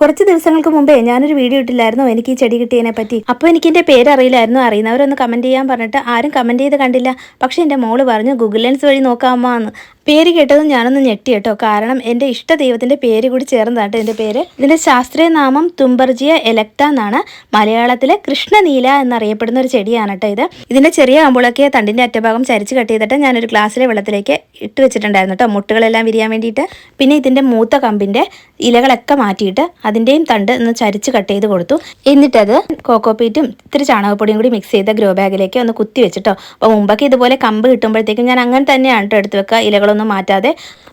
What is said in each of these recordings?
കുറച്ച് ദിവസങ്ങൾക്ക് മുമ്പേ ഞാനൊരു വീഡിയോ ഇട്ടില്ലായിരുന്നു. എനിക്ക് ഈ ചെടി കിട്ടിയതിനെ പറ്റി. അപ്പോൾ എനിക്ക് എന്റെ പേര് അറിയില്ലായിരുന്നു അറിയുന്നവരൊന്ന് കമന്റ് ചെയ്യാൻ പറഞ്ഞിട്ട് ആരും കമന്റ് ചെയ്ത് കണ്ടില്ല. പക്ഷേ എന്റെ മോൾ പറഞ്ഞു ഗൂഗിൾ ലെൻസ് വഴി നോക്കാമോ? എന്ന്. പേര് കേട്ടത് ഞാനൊന്ന് ഞെട്ടി കേട്ടോ. കാരണം എന്റെ ഇഷ്ട ദൈവത്തിന്റെ പേര് കൂടി ചേർന്നതാട്ടോ എന്റെ പേര്. ഇതിന്റെ ശാസ്ത്രീയ നാമം തുമ്പർജിയ എലക്ട എന്നാണ്. മലയാളത്തിലെ കൃഷ്ണനീല എന്നറിയപ്പെടുന്ന ഒരു ചെടിയാണ് കേട്ടോ ഇത്. ഇതിന്റെ ചെറിയ കമ്പുളൊക്കെ തണ്ടിന്റെ അറ്റഭാഗം ചരിച്ച് കട്ട് ചെയ്തിട്ട് ഞാനൊരു ഗ്ലാസ്സിലെ വെള്ളത്തിലേക്ക് ഇട്ട് വെച്ചിട്ടുണ്ടായിരുന്നു കേട്ടോ. മുട്ടുകളെല്ലാം വിരിയാൻ വേണ്ടിയിട്ട്. പിന്നെ ഇതിന്റെ മൂത്ത കമ്പിന്റെ ഇലകളൊക്കെ മാറ്റിയിട്ട് അതിന്റെയും തണ്ട് ഒന്ന് ചരിച്ച് കട്ട് ചെയ്ത് കൊടുത്തു. എന്നിട്ടത് കോക്കോപ്പീറ്റും ഇത്തിരി ചാണകപ്പൊടിയും കൂടി മിക്സ് ചെയ്ത ഗ്രോ ബാഗിലേക്ക് ഒന്ന് കുത്തി വെച്ചിട്ടോ. അപ്പോൾ മുമ്പൊക്കെ ഇതുപോലെ കമ്പ് കിട്ടുമ്പോഴത്തേക്കും ഞാൻ അങ്ങനെ തന്നെയാണ് കേട്ടോ എടുത്ത് വെക്കുക. ഇലകളൊന്നും മാറ്റാതെ.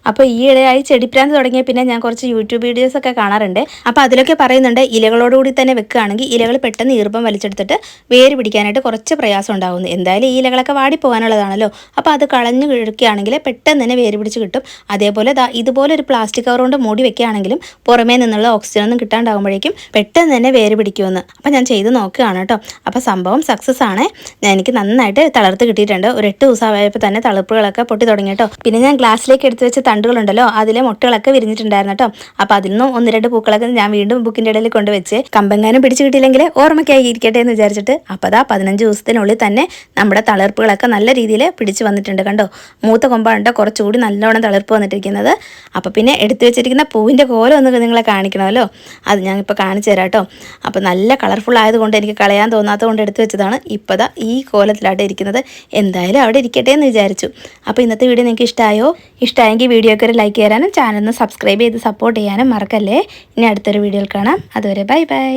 അപ്പോൾ ഈ ഇടയായി ചെടിപ്രാന്ത് തുടങ്ങിയ പിന്നെ ഞാൻ കുറച്ച് യൂട്യൂബ് വീഡിയോസ് ഒക്കെ കാണാറുണ്ട്. അപ്പോൾ അതിലൊക്കെ പറയുന്നുണ്ട് ഇലകളോടുകൂടി തന്നെ വെക്കുകയാണെങ്കിൽ ഇലകൾ പെട്ടെന്ന് ഈർപ്പം വലിച്ചെടുത്തിട്ട് വേര് പിടിക്കാനായിട്ട് കുറച്ച് പ്രയാസം ഉണ്ടാകുന്നു എന്തായാലും ഈ ഇലകളൊക്കെ വാടിപ്പോകാനുള്ളതാണല്ലോ. അപ്പോൾ അത് കളഞ്ഞു കിഴക്കുകയാണെങ്കിൽ പെട്ടെന്ന് തന്നെ വേര് പിടിച്ച് കിട്ടും. അതേപോലെ ഇതുപോലെ ഒരു പ്ലാസ്റ്റിക് കവർ കൊണ്ട് മൂടി വെക്കുകയാണെങ്കിലും പുറമേ നിന്നുള്ള ഓക്സിജൻ ഒന്നും കിട്ടാണ്ടാകുമ്പോഴേക്കും പെട്ടെന്ന് തന്നെ വേര് പിടിക്കുമെന്ന്. അപ്പോൾ ഞാൻ ചെയ്ത് നോക്കുകയാണ് കേട്ടോ. അപ്പോൾ സംഭവം സക്സസ് ആണ്. എനിക്ക് നന്നായിട്ട് തളർത്ത് കിട്ടിയിട്ടുണ്ട്. ഒരു എട്ട് ദിവസമായപ്പോൾ തന്നെ തളിപ്പുകളൊക്കെ പൊട്ടി തുടങ്ങി കേട്ടോ. പിന്നെ ഞാൻ ഗ്ലാസ്സിലേക്ക് എടുത്തു വെച്ച തണ്ടുകളുണ്ടല്ലോ അതിലെ മുട്ടകളൊക്കെ വിരിഞ്ഞിട്ടുണ്ടായിരുന്നു കേട്ടോ. അപ്പോൾ അതിൽ നിന്നും ഒന്ന് രണ്ട് പൂക്കളൊക്കെ ഞാൻ വീണ്ടും ബുക്കിന്റെ ഇടയിൽ കൊണ്ടുവച്ച് കമ്പങ്ങാനും പിടിച്ചു കിട്ടിയില്ലെങ്കിൽ ഓർമ്മയ്ക്കായി ഇരിക്കട്ടെ എന്ന് വിചാരിച്ചിട്ട് അപ്പോൾ അതാ പതിനഞ്ച് ദിവസത്തിനുള്ളിൽ തന്നെ നമ്മുടെ തളിർപ്പുകളൊക്കെ നല്ല രീതിയിൽ പിടിച്ചു വന്നിട്ടുണ്ട് കണ്ടോ. മൂത്ത കൊമ്പാണ് കുറച്ചുകൂടി നല്ലോണം തളിർപ്പ് വന്നിട്ടിരിക്കുന്നത്. അപ്പോൾ പിന്നെ എടുത്തു വെച്ചിരിക്കുന്ന പൂവിന്റെ കോലം ഒന്ന് നിങ്ങളെ കാണിക്കണമല്ലോ. അത് ഞാൻ ഇപ്പോൾ കാണിച്ചു തരാം കേട്ടോ അപ്പോൾ നല്ല കളർഫുൾ ആയതുകൊണ്ട് എനിക്ക് കളയാൻ തോന്നാത്തത് കൊണ്ട് എടുത്തു വെച്ചതാണ്. ഇപ്പോൾ ഈ കോലത്തിലായിട്ട് ഇരിക്കുന്നത്. എന്തായാലും അവിടെ ഇരിക്കട്ടെ എന്ന് വിചാരിച്ചു. അപ്പോൾ ഇന്നത്തെ വീഡിയോ നിങ്ങൾക്ക് ഇഷ്ടമായോ? ഇഷ്ടമായെങ്കിൽ വീഡിയോക്ക് ഒരു ലൈക്ക് ചെയ്യാനും ചാനൽ ഒന്ന് സബ്സ്ക്രൈബ് ചെയ്ത് സപ്പോർട്ട് ചെയ്യാനും മറക്കല്ലേ. ഇനി അടുത്തൊരു വീഡിയോയിൽ കാണാം. അതുവരെ ബൈ ബൈ